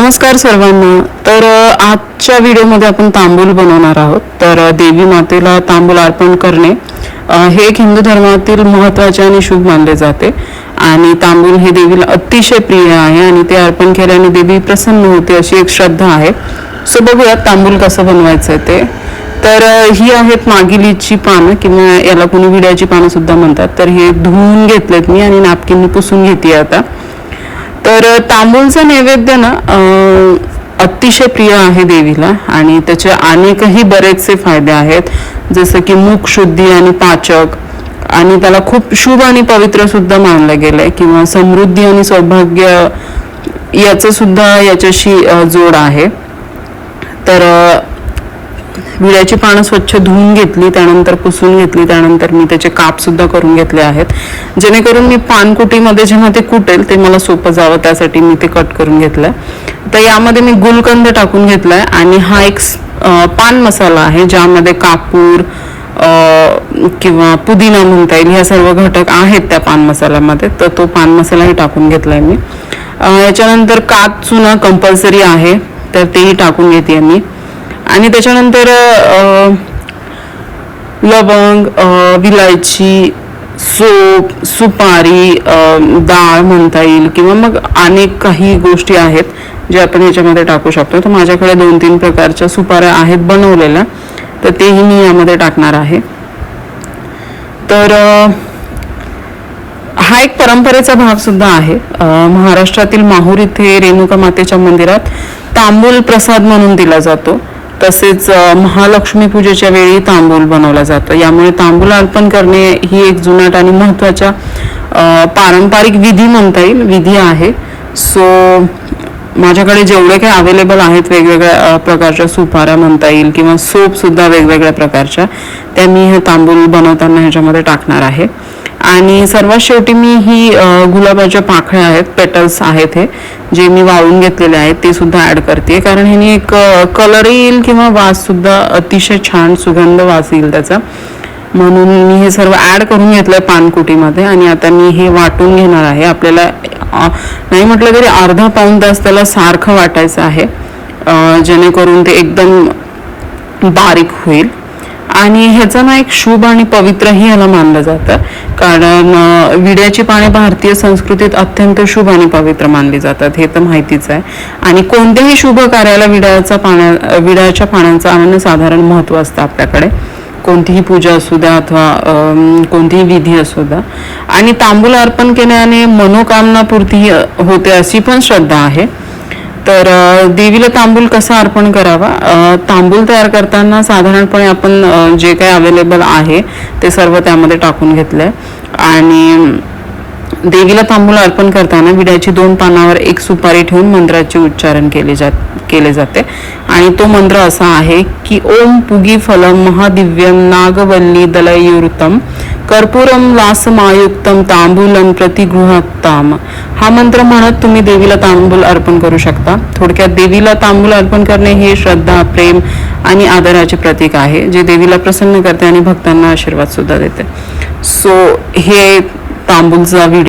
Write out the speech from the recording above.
नमस्कार सर्वांना. तर आजच्या व्हिडिओमध्ये आपण तांबूल बनवणार आहोत. तर देवी मातेला तांबूल अर्पण करणे हे एक हिंदू धर्मातील महत्त्वाचे आणि शुभ मानले जाते. आणि तांबूल हे देवीला अतिशय प्रिय आहे आणि ते अर्पण केल्याने देवी प्रसन्न होते अशी एक श्रद्धा आहे. सो बघूयात तांबूल कसं बनवायचं आहे ते. तर ही आहेत मागिलीची पानं किंवा याला कोणी विड्याची पानं सुद्धा म्हणतात. तर हे धुवून घेतलेत मी आणि नॅपकिनने पुसून घेते आता. तर अ, तांबूलचा नैवेद्य ना अतिशय प्रिय आहे देवीला आणि त्याचे अनेकही बरेचसे फायदे आहेत. जसं की मुख शुद्धी आणि पाचक आणि त्याला खूप शुभ आणि पवित्र सुद्धा मानलं गेलंय किंवा समृद्धी आणि सौभाग्य याचं सुद्धा याच्याशी जोड आहे. तर विड्याची पानं स्वच्छ धुवून घेतली त्यानंतर पुसून घेतली त्यानंतर मी त्याचे कापसुद्धा करून घेतले आहेत. जेणेकरून मी पानकुटीमध्ये जेव्हा ते कुटेल ते मला सोपं जावं त्यासाठी मी ते कट करून घेतलंय. तर यामध्ये मी गुलकंद टाकून घेतलाय आणि हा एक पान मसाला आहे ज्यामध्ये कापूर किंवा पुदिना म्हणता येईल ह्या सर्व घटक आहेत त्या पान मसाल्यामध्ये तर तो पान मसालाही टाकून घेतलाय मी. याच्यानंतर कात चुना कंपल्सरी आहे तर तेही टाकून घेते मी. आणि त्याच्यानंतर लवंग विलायची सोप सुपारी डाळ म्हणता येईल किंवा मग अनेक काही गोष्टी आहेत जे आपण याच्यामध्ये टाकू शकतो. तर माझ्याकडे दोन तीन प्रकारच्या सुपाऱ्या आहेत बनवलेल्या तर तेही मी यामध्ये टाकणार आहे. तर हा एक परंपरेचा भाग सुद्धा आहे. महाराष्ट्रातील माहूर इथे रेणुका मातेच्या मंदिरात तांबूल प्रसाद म्हणून दिला जातो. तसेच महालक्ष्मी पूजेच्या वेळी तांबूल बनवला जातो. यामुळे तांबूल अर्पण करणे ही एक जुनाट आणि महत्त्वाच्या पारंपरिक विधी म्हणता येईल. विधी आहे. सो माझ्याकडे जेवढे काही अवेलेबल आहेत वेगवेगळ्या प्रकारच्या सुपाऱ्या म्हणता येईल किंवा सोप सुद्धा वेगवेगळ्या प्रकारच्या त्या मी हे तांबूल बनवताना ह्याच्यामध्ये टाकणार आहे. आणि सर्वात शेवटी मी ही गुलाबाच्या पाखळ्या आहेत पेटल्स आहेत हे जे मी वाळून घेतलेले आहेत ते सुद्धा ऍड करते. कारण ह्यानी एक कलर येईल किंवा वास सुद्धा अतिशय छान सुगंध वास येईल त्याचा. म्हणून मी हे सर्व ऍड करून घेतलंय पानकुटीमध्ये आणि आता मी हे वाटून घेणार आहे. आपल्याला नाही म्हटलं तरी अर्धा पाऊण तास त्याला सारखं वाटायचं आहे जेणेकरून ते एकदम बारीक होईल. आणि ह्याचं ना एक शुभ आणि पवित्रही ह्याला मानलं जातं. कारण विड्याची पाने भारतीय संस्कृतीत अत्यंत शुभ आणि पवित्र मानली जातात हे तर माहितीच आहे. आणि कोणत्याही शुभ कार्याला विड्याचा पाण्या विड्याच्या पाण्याचं अनन्यसाधारण महत्त्व असतं आपल्याकडे. कोणतीही पूजा असू द्या अथवा कोणतीही विधी असू द्या. आणि तांबूल अर्पण केल्याने मनोकामना पूर्ती होते अशी पण श्रद्धा आहे. तर देवीला तांबूल कसा अर्पण करावा? तांबूल तयार करताना साधारणपणे आपण जे काही अवेलेबल आहे ते सर्व त्यामध्ये टाकून घेतलं आहे आणि देवीला तांबूल अर्पण करताना विड्याची दोन पानावर एक सुपारी ठेवून मंत्राचे उच्चारण केले जात केले जाते. आणि तो मंत्र असा आहे की ओम पुगी फलम महादिव्यम नागवल्ली दलयुरुतम कर्पूरम लासमायुक्तम तांबूलम प्रतिगृहताम हा मंत्र म्हणत तुम्ही देवीला तांबूल अर्पण करू शकता. थोडक्यात देवीला तांबूल अर्पण करणे हे श्रद्धा प्रेम आणि आदराचे प्रतीक आहे जे देवीला प्रसन्न करते आणि भक्तांना आशीर्वाद सुद्धा देते. सो हे तांबूलचा व्हिडिओ